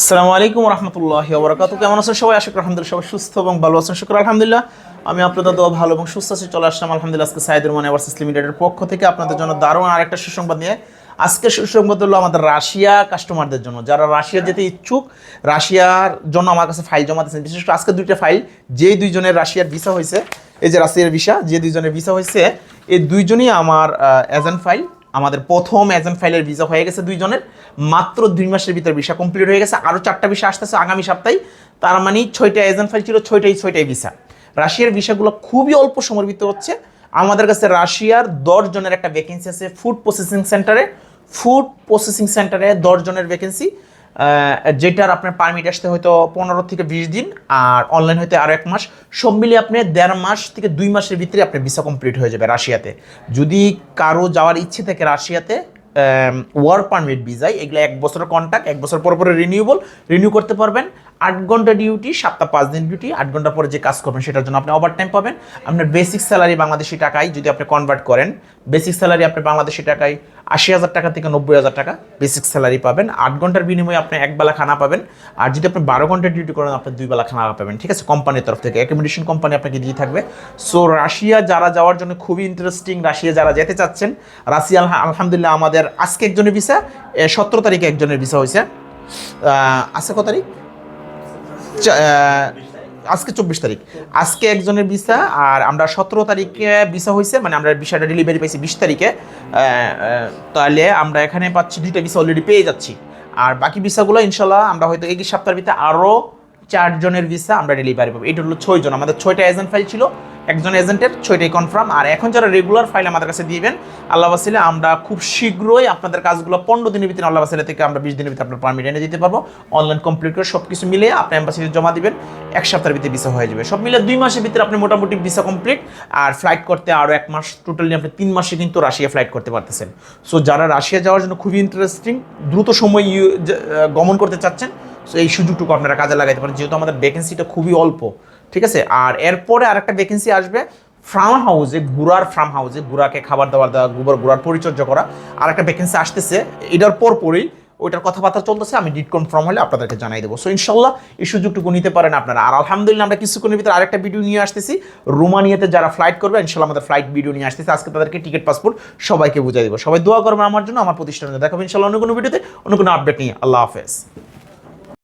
আসসালামু আলাইকুম রহমতুল্লাহ বরকাত কেমন আছেন সবাই? আশা করি আলহামদুলিল্লাহ সবাই সুস্থ এবং ভালো আছেন। শুক্র আলহামদুলিল্লাহ। আমি আপনাদের দোয়া ভালো এবং সুস্থ আছি। চলে আসলাম আলহামদুলিল্লাহ আজকে সাইদুর মানে ভার্সেস লিমিটেডের পক্ষ থেকে আপনাদের জন্য দারুণ আরেকটা সুসংবাদ নিয়ে। আজকে সুসংবাদ হলো আমাদের রাশিয়া কাস্টমারদের জন্য। যারা রাশিয়া যেতে ইচ্ছুক, রাশিয়ার জন্য আমার কাছে ফাইল জমা দিয়েছেন। বিশেষ করে আজকে দুইটা ফাইল, যেই দুইজনের রাশিয়ার ভিসা হয়েছে, এই যে রাশিয়ার ভিসা, যে দুইজনের ভিসা হয়েছে, এই দুইজনই আমার এজেন্ট ফাইল আমাদের প্রথম এজেন্ট ফাইলের ভিসা হয়ে গেছে দুইজনের। মাত্র দুই মাসের ভিতরে ভিসা কমপ্লিট হয়ে গেছে। আরও চারটা ভিসা আসতেছে আগামী সপ্তাহে। তার মানে ছয়টা এজেন্ট ফাইল ছিল, ছয়টাই ছয়টাই ভিসা রাশিয়ার ভিসাগুলো খুবই অল্প সময়ের ভিতরে হচ্ছে। আমাদের কাছে রাশিয়ার দশ জনের একটা ভ্যাকেন্সি আছে ফুড প্রসেসিং সেন্টারে ফুড প্রসেসিং সেন্টারে দশ জনের ভ্যাকেন্সি যেটার আপনার পারমিট আসতে হয়তো পনেরো থেকে বিশ দিন, আর অনলাইন হয়তো আরও এক মাস। সব মিলিয়ে আপনি দেড় মাস থেকে দুই মাসের ভিতরে আপনার ভিসা কমপ্লিট হয়ে যাবে রাশিয়াতে। যদি কারও যাওয়ার ইচ্ছে থাকে রাশিয়াতে ওয়ার্ক পারমিট ভিসায় এগুলো এক বছরের কন্ট্যাক্ট এক বছর পর পরে রিনিউবল রিনিউ করতে পারবেন। আট ঘণ্টা ডিউটি সপ্তাহ পাঁচ দিন ডিউটি আট ঘণ্টা পরে যে কাজ করবেন সেটার জন্য আপনি ওভার টাইম পাবেন। আপনার বেসিক স্যালারি বাংলাদেশি টাকায় যদি আপনি কনভার্ট করেন বেসিক স্যালারি আপনি বাংলাদেশি টাকায় আশি হাজার টাকা থেকে নব্বই হাজার টাকা বেসিক স্যালারি পাবেন। আট ঘণ্টার বিনিময়ে আপনি এক বেলা খানা পাবেন। আর যদি আপনি বারো ঘণ্টা ডিউটি করেন, আপনি দুই বেলা খানা পাবেন। ঠিক আছে? কোম্পানির তরফ থেকে। অ্যাকোমোডেশন কোম্পানি আপনাকে দিয়ে থাকবে। সো রাশিয়া যারা যাওয়ার জন্য খুবই ইন্টারেস্টিং রাশিয়া যারা যেতে চাচ্ছেন, রাশিয়া আলহামদুলিল্লাহ আমাদের আজকে একজনের ভিসা সতেরো তারিখে একজনের ভিসা হয়েছে। আজকে কত তারিখ? আজকে চব্বিশ তারিখ। আজকে একজনের ভিসা আর আমরা সতেরো তারিখে ভিসা হয়েছে মানে আমরা ভিসাটা ডেলিভারি পাইছি বিশ তারিখে। তাহলে আমরা এখানে পাচ্ছি দুইটা ভিসা অলরেডি পেয়ে যাচ্ছি। আর বাকি ভিসাগুলো ইনশাল্লাহ আমরা হয়তো এই সপ্তাহের ভিতরে আরও চারজনের ভিসা আমরা ডেলিভারি পাবো। এটা হলো ছয়জন। আমাদের ছয়টা এজেন্ট ফাইল ছিল। একজন এজেন্টের ছয়টাই কনফার্ম আর এখন যারা রেগুলার ফাইল আমাদের কাছে দিবেন, আল্লাহ বাসিলে আমরা খুব শীঘ্রই আপনাদের কাজগুলো পনেরো দিনের ভিতরে আল্লাহ বাসিলে থেকে আমরা বিশ দিনের ভিতরে আপনার পারমিট এনে দিতে পারব। অনলাইন কমপ্লিট করে সব কিছু মিলিয়ে আপনি অ্যাম্বাসিতে জমা দিবেন। এক সপ্তাহের ভিতরে ভিসা হয়ে যাবে। সব মিলে দুই মাসের ভিতরে আপনি মোটামুটি ভিসা কমপ্লিট আর ফ্লাইট করতে আরও এক মাস টোটালি আপনি তিন মাসে কিন্তু রাশিয়া ফ্লাইট করতে পারতেছেন। সো যারা রাশিয়া যাওয়ার জন্য খুবই ইন্টারেস্টিং দ্রুত সময় গমন করতে চাচ্ছেন এই সুযোগটুকু আপনারা কাজে লাগাইতে পারেন, যেহেতু আমাদের ভ্যাকেন্সিটা খুবই অল্প, ঠিক আছে? আর এরপরে আরেকটা ভ্যাকেন্সি আসবে ফার্ম হাউসে গুড়ার ফার্ম হাউসে গুড়াকে খাবার দাবার দেওয়া, গোবর, গুড়ার পরিচর্যা করা আর একটা ভ্যাকেন্সি আসতেছে। এটার পরপরই ওইটার কথাবার্তা চলতেছে, আমি ডিট কনফার্ম হলে আপনাদেরকে জানাই দেবো। সো ইনশাল্লাহ এই সুযোগটুকু নিতে পারেন আপনারা। আর আলহামদুলিল্লাহ, আমরা কিছুক্ষণের ভিতরে আরেকটা ভিডিও নিয়ে আসতেছি। রোমানিয়াতে যারা ফ্লাইট করবে, ইনশাল্লাহ আমাদের ফ্লাইট ভিডিও নিয়ে আসতেছি। আজকে তাদেরকে টিকিট পাসপোর্ট সবাইকে বুঝাই দেবো। সবাই দোয়া করবেন আমার জন্য, আমার প্রতিষ্ঠানে। দেখাবো ইনশাল্লাহ অন্য কোনো ভিডিওতে অন্য কোনো আপডেট নিয়ে। আল্লাহ হাফেজ।